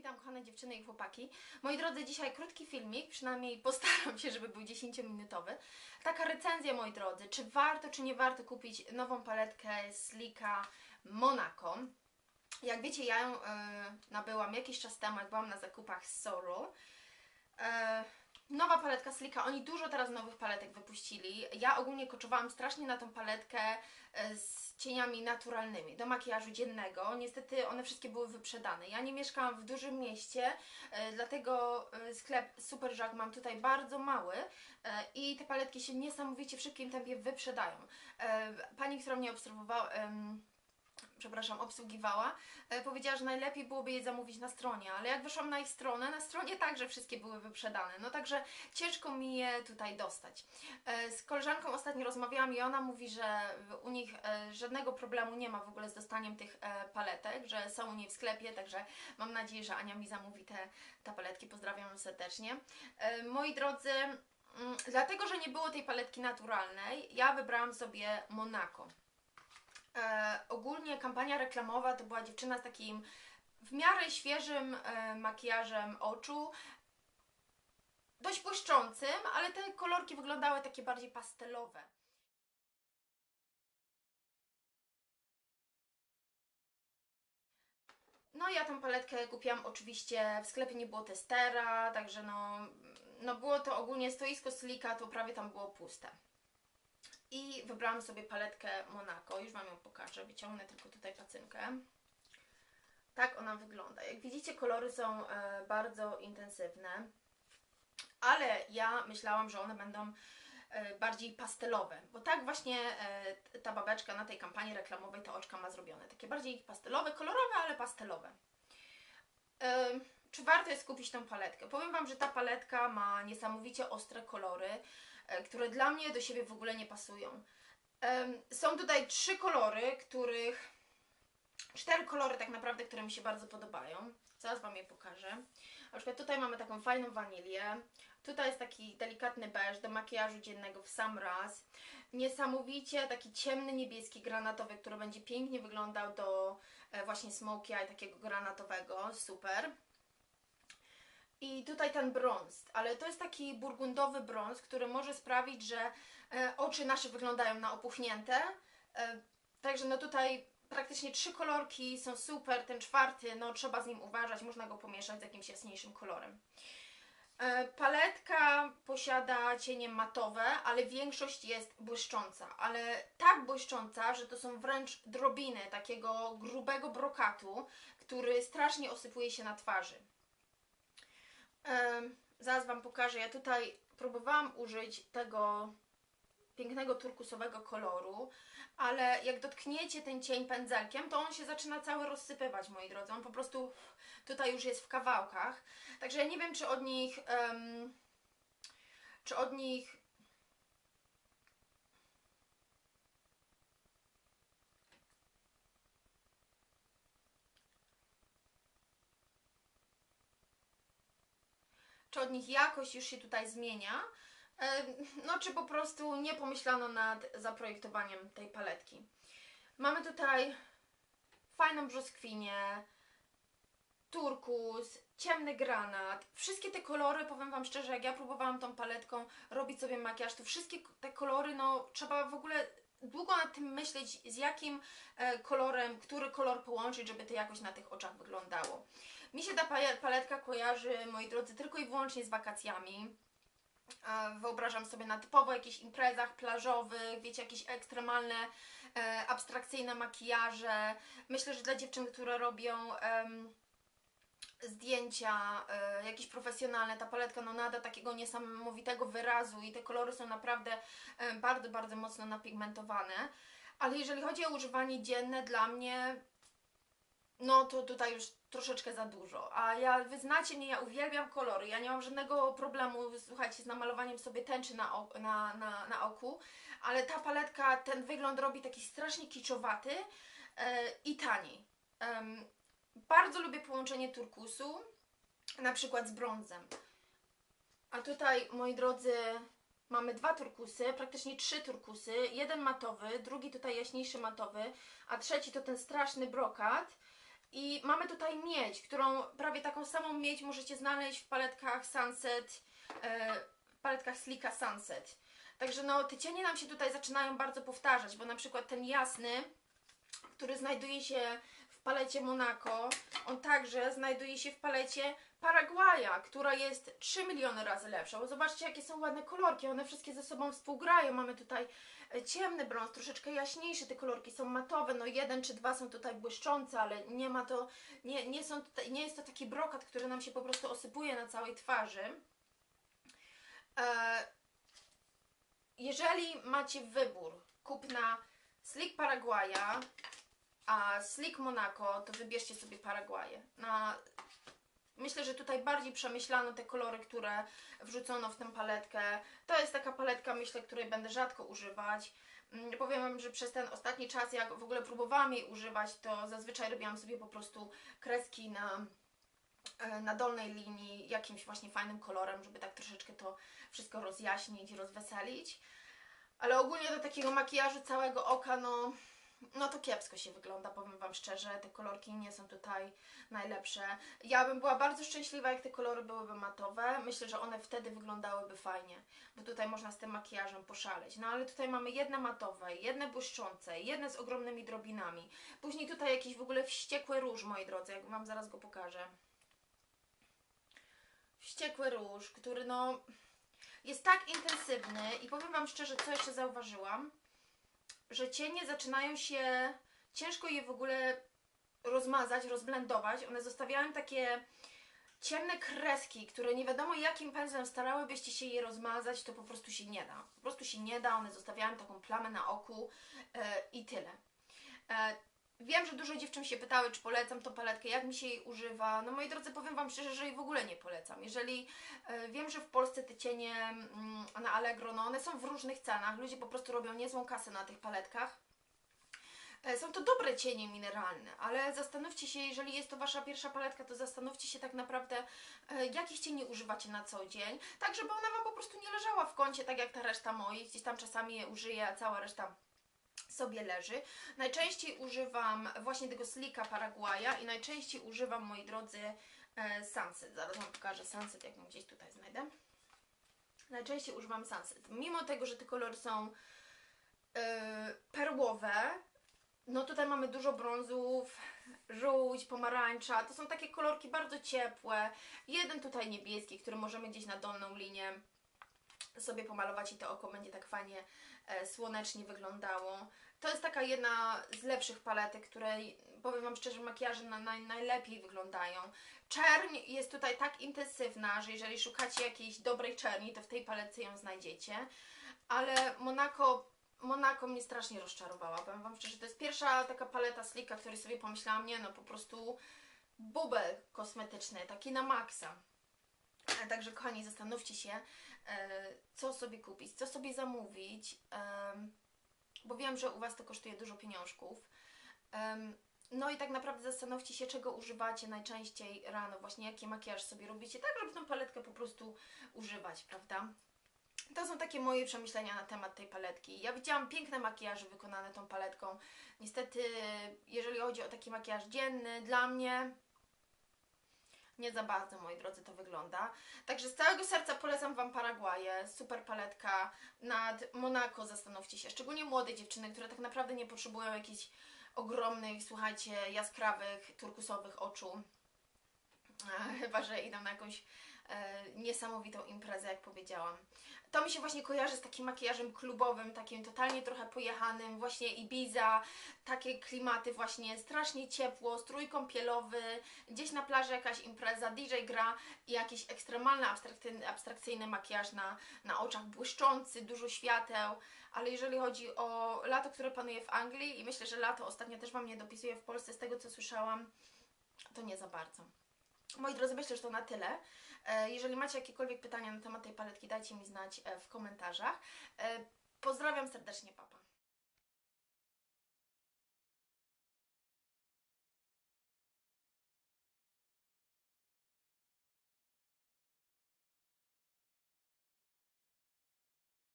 Witam kochane dziewczyny i chłopaki. Moi drodzy, dzisiaj krótki filmik, przynajmniej postaram się, żeby był 10-minutowy. Taka recenzja, moi drodzy, czy warto, czy nie warto kupić nową paletkę Slika Monaco. Jak wiecie, ja ją y, nabyłam jakiś czas temu, jak byłam na zakupach z Soru. E, nowa paletka Slika, oni dużo teraz nowych paletek wypuścili. Ja ogólnie koczowałam strasznie na tą paletkę e, z cieniami naturalnymi do makijażu dziennego. Niestety one wszystkie były wyprzedane. Ja nie mieszkam w dużym mieście, e, dlatego e, sklep Super Jacques mam tutaj bardzo mały i te paletki się niesamowicie w szybkim tempie wyprzedają. Pani, która mnie obserwowała, przepraszam, obsługiwała, e, powiedziała, że najlepiej byłoby je zamówić na stronie, ale jak wyszłam na ich stronę, na stronie także wszystkie były wyprzedane, no także ciężko mi je tutaj dostać. E, Z koleżanką ostatnio rozmawiałam i ona mówi, że u nich e, żadnego problemu nie ma w ogóle z dostaniem tych paletek, że są u niej w sklepie, także mam nadzieję, że Ania mi zamówi te, te paletki, pozdrawiam serdecznie. Moi drodzy, mm, dlatego, że nie było tej paletki naturalnej, ja wybrałam sobie Monaco. E, ogólnie kampania reklamowa to była dziewczyna z takim w miarę świeżym e, makijażem oczu. Dość błyszczącym, ale te kolorki wyglądały takie bardziej pastelowe. No ja tą paletkę kupiłam oczywiście w sklepie nie było testera, także no, no było to ogólnie stoisko Slika, to prawie tam było puste. I wybrałam sobie paletkę Monaco, już Wam ją pokażę, wyciągnę tylko tutaj pacynkę. Tak ona wygląda. Jak widzicie kolory są e, bardzo intensywne, ale ja myślałam, że one będą e, bardziej pastelowe, bo tak właśnie e, ta babeczka na tej kampanii reklamowej te oczka ma zrobione. Takie bardziej pastelowe, kolorowe, ale pastelowe. Czy warto jest kupić tą paletkę? Powiem Wam, że ta paletka ma niesamowicie ostre kolory, e, które dla mnie do siebie w ogóle nie pasują. Są tutaj trzy kolory, których. Cztery kolory tak naprawdę, które mi się bardzo podobają. Zaraz Wam je pokażę. Na przykład tutaj mamy taką fajną wanilię. Tutaj jest taki delikatny beż do makijażu dziennego w sam raz. Niesamowicie taki ciemny niebieski granatowy, który będzie pięknie wyglądał do e, właśnie smoky eye takiego granatowego. Super. I tutaj ten brąz, ale to jest taki burgundowy brąz, który może sprawić, że e, oczy nasze wyglądają na opuchnięte. E, także no tutaj praktycznie trzy kolorki są super, ten czwarty, no trzeba z nim uważać, można go pomieszać z jakimś jasniejszym kolorem. E, Paletka posiada cienie matowe, ale większość jest błyszcząca, ale tak błyszcząca, że to są wręcz drobiny takiego grubego brokatu, który strasznie osypuje się na twarzy. Zaraz Wam pokażę. Ja tutaj próbowałam użyć tego pięknego turkusowego koloru, ale jak dotkniecie ten cień pędzelkiem, to on się zaczyna cały rozsypywać, moi drodzy. On po prostu tutaj już jest w kawałkach. Także ja nie wiem, czy od nich. em, czy od nich. Czy od nich jakość już się tutaj zmienia, e, no czy po prostu nie pomyślano nad zaprojektowaniem tej paletki. Mamy tutaj fajną brzoskwinię, turkus, ciemny granat. Wszystkie te kolory, powiem Wam szczerze, jak ja próbowałam tą paletką robić sobie makijaż, to wszystkie te kolory, no trzeba w ogóle długo nad tym myśleć, z jakim e, kolorem, który kolor połączyć, żeby to jakoś na tych oczach wyglądało. Mi się ta pa- paletka kojarzy, moi drodzy, tylko i wyłącznie z wakacjami. E, Wyobrażam sobie na typowo jakichś imprezach plażowych, wiecie, jakieś ekstremalne, e, abstrakcyjne makijaże. Myślę, że dla dziewczyn, które robią zdjęcia e, jakieś profesjonalne, ta paletka no nada takiego niesamowitego wyrazu i te kolory są naprawdę e, bardzo, bardzo mocno napigmentowane. Ale jeżeli chodzi o używanie dzienne, dla mnie no to tutaj już troszeczkę za dużo. A ja, wy znacie mnie, ja uwielbiam kolory. Ja nie mam żadnego problemu, słuchajcie, z namalowaniem sobie tęczy na, na, na, na oku, ale ta paletka, ten wygląd robi taki strasznie kiczowaty e, i tani. Bardzo lubię połączenie turkusu, na przykład z brązem. A tutaj, moi drodzy, mamy dwa turkusy, praktycznie trzy turkusy. Jeden matowy, drugi tutaj jaśniejszy matowy, a trzeci to ten straszny brokat. I mamy tutaj miedź, którą prawie taką samą miedź możecie znaleźć w paletkach Sunset, e, w paletkach Slika Sunset. Także no, te cienie nam się tutaj zaczynają bardzo powtarzać, bo na przykład ten jasny, który znajduje się w palecie Monaco, on także znajduje się w palecie Paragwaja, która jest 3 miliony razy lepsza. Bo zobaczcie, jakie są ładne kolorki, one wszystkie ze sobą współgrają. Mamy tutaj e, ciemny brąz, troszeczkę jaśniejszy, te kolorki są matowe, no jeden czy dwa są tutaj błyszczące, ale nie ma to, nie, nie, są tutaj, nie jest to taki brokat, który nam się po prostu osypuje na całej twarzy. E, jeżeli macie wybór kupna Slick Paraguaya, a Slick Monaco, to wybierzcie sobie Paraguaję. Na Myślę, że tutaj bardziej przemyślano te kolory, które wrzucono w tę paletkę. To jest taka paletka, myślę, której będę rzadko używać. Mm, Powiem Wam, że przez ten ostatni czas, jak w ogóle próbowałam jej używać, to zazwyczaj robiłam sobie po prostu kreski na, e, na dolnej linii jakimś właśnie fajnym kolorem, żeby tak troszeczkę to wszystko rozjaśnić, rozweselić. Ale ogólnie do takiego makijażu całego oka, no, no to kiepsko się wygląda, powiem Wam szczerze. Te kolorki nie są tutaj najlepsze. Ja bym była bardzo szczęśliwa, jak te kolory byłyby matowe. Myślę, że one wtedy wyglądałyby fajnie, bo tutaj można z tym makijażem poszaleć. No ale tutaj mamy jedne matowe, jedne błyszczące, jedne z ogromnymi drobinami. Później tutaj jakiś w ogóle wściekły róż, moi drodzy, jak Wam zaraz go pokażę. Wściekły róż, który no jest tak intensywny i powiem Wam szczerze, co jeszcze zauważyłam, że cienie zaczynają się, ciężko je w ogóle rozmazać, rozblendować. One zostawiają takie ciemne kreski, które nie wiadomo jakim pędzlem starałybyście się je rozmazać, to po prostu się nie da. Po prostu się nie da, one zostawiają taką plamę na oku e, i tyle. E, Wiem, że dużo dziewczyn się pytały, czy polecam tą paletkę, jak mi się jej używa. No moi drodzy, powiem Wam szczerze, że jej w ogóle nie polecam. Jeżeli e, wiem, że w Polsce te cienie mm, na Allegro, no one są w różnych cenach, ludzie po prostu robią niezłą kasę na tych paletkach. E, Są to dobre cienie mineralne, ale zastanówcie się, jeżeli jest to Wasza pierwsza paletka, to zastanówcie się tak naprawdę, e, jakich cieni używacie na co dzień, tak żeby ona Wam po prostu nie leżała w kącie, tak jak ta reszta moich, gdzieś tam czasami je użyję, a cała reszta sobie leży. Najczęściej używam właśnie tego slika Paraguaya i najczęściej używam, moi drodzy, e, Sunset. Zaraz Wam pokażę Sunset, jak gdzieś tutaj znajdę. Najczęściej używam Sunset. Mimo tego, że te kolory są e, perłowe, no tutaj mamy dużo brązów, żółć, pomarańcza. To są takie kolorki bardzo ciepłe. Jeden tutaj niebieski, który możemy gdzieś na dolną linię sobie pomalować i to oko będzie tak fajnie e, słonecznie wyglądało. To jest taka jedna z lepszych paletek, której powiem Wam szczerze, makijaże na, naj, najlepiej wyglądają. Czerń jest tutaj tak intensywna, że jeżeli szukacie jakiejś dobrej czerni, to w tej paletce ją znajdziecie. Ale Monaco Monaco mnie strasznie rozczarowała. Powiem Wam szczerze, to jest pierwsza taka paleta slika, której sobie pomyślałam, nie no, po prostu bubel kosmetyczny, taki na maksa. Także kochani, zastanówcie się, e, co sobie kupić, co sobie zamówić, bo wiem, że u Was to kosztuje dużo pieniążków. No i tak naprawdę zastanówcie się, czego używacie najczęściej rano, właśnie jaki makijaż sobie robicie, tak żeby tą paletkę po prostu używać, prawda? To są takie moje przemyślenia na temat tej paletki. Ja widziałam piękne makijaże wykonane tą paletką. Niestety, jeżeli chodzi o taki makijaż dzienny, dla mnie nie za bardzo, moi drodzy, to wygląda. Także z całego serca polecam Wam Paraguaję, super paletka. Nad Monaco zastanówcie się, szczególnie młode dziewczyny, które tak naprawdę nie potrzebują jakichś ogromnych, słuchajcie, jaskrawych, turkusowych oczu. Chyba, że idą na jakąś niesamowitą imprezę, jak powiedziałam. To mi się właśnie kojarzy z takim makijażem klubowym, takim totalnie trochę pojechanym, właśnie Ibiza, takie klimaty właśnie, strasznie ciepło, strój kąpielowy, gdzieś na plaży jakaś impreza, DJ gra i jakiś ekstremalny, abstrakcyjny, abstrakcyjny makijaż na, na oczach błyszczący, dużo świateł, ale jeżeli chodzi o lato, które panuje w Anglii i myślę, że lato ostatnio też Wam nie dopisuje w Polsce, z tego co słyszałam, to nie za bardzo. Moi drodzy, myślę, że to na tyle. E, Jeżeli macie jakiekolwiek pytania na temat tej paletki, dajcie mi znać e, w komentarzach. E, Pozdrawiam serdecznie, papa.